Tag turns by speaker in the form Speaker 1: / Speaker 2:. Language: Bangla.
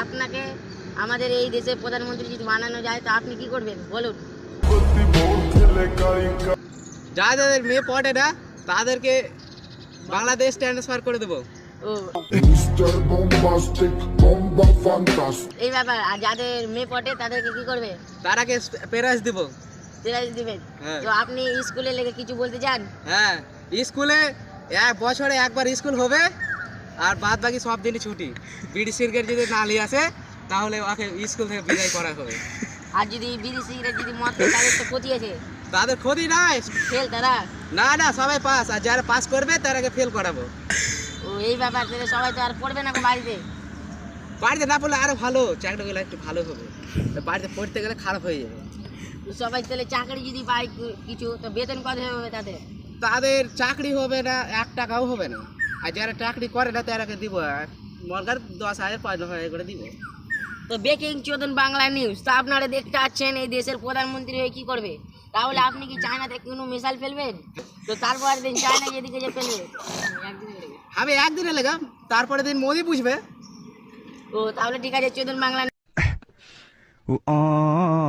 Speaker 1: আপনাকে আমাদের এই দেশের প্রধানমন্ত্রী যদি বানানো যায় তো আপনি কি করবেন? বলুন।
Speaker 2: যা যাদের মেয়ে পড়ে না তাদেরকে বাংলাদেশ ট্রান্সফার করে দেবো.
Speaker 1: এই ব্যাপার আর যাদের মেয়ে পটে তাদেরকে কি করবে?
Speaker 2: তারাকে প্যারাস দেবো।
Speaker 1: সিরাজ দিবেন?
Speaker 2: হ্যাঁ।
Speaker 1: তো আপনি স্কুলে লেগে কিছু বলতে চান?
Speaker 2: হ্যাঁ স্কুলে এক বছরে একবার স্কুল হবে আর বাদ বাকি সব দিনই ছুটি। বিডি সিরকেট যদি না নিয়ে আসে তাহলে ওকে স্কুল থেকে বিদায় করা হবে।
Speaker 1: আর যদি বিড়ি সিগারেট যদি মদ খায় তাদের তো ক্ষতি আছে।
Speaker 2: তাদের ক্ষতি নাই।
Speaker 1: ফেল তারা।
Speaker 2: না না সবাই পাস। আর যারা পাস করবে তারাকে ফেল করাবো।
Speaker 1: ও এই ব্যাপার তাহলে সবাই তো আর পড়বে না বাড়িতে।
Speaker 2: বাড়িতে না পড়লে আরও ভালো চাকরিগুলো একটু ভালো হবে। বাড়িতে পড়তে গেলে খারাপ হয়ে যাবে।
Speaker 1: সবাই তাহলে চাকরি যদি পায় কিছু তো বেতন কত হবে তাদের?
Speaker 2: তাদের চাকরি হবে না এক টাকাও হবে না। আর যারা চাকরি করে না তারাকে দিব মরগার দশ হাজার পাঁচ হাজার করে দিব।
Speaker 1: তো বেকিং চোদন বাংলা নিউজ তো আপনারা দেখতে পাচ্ছেন এই দেশের প্রধানমন্ত্রী হয়ে কি করবে? তাহলে আপনি কি চায়নাতে কোনো মিসাইল ফেলবেন? তো তারপর দিন চায়না এদিকে যে ফেলবে। একদিন লেগে।
Speaker 2: আমি একদিনে লেগাম তারপরে দিন মোদি বুঝবে।
Speaker 1: ও তাহলে ঠিক আছে চোদন বাংলা
Speaker 3: Ooh, ah,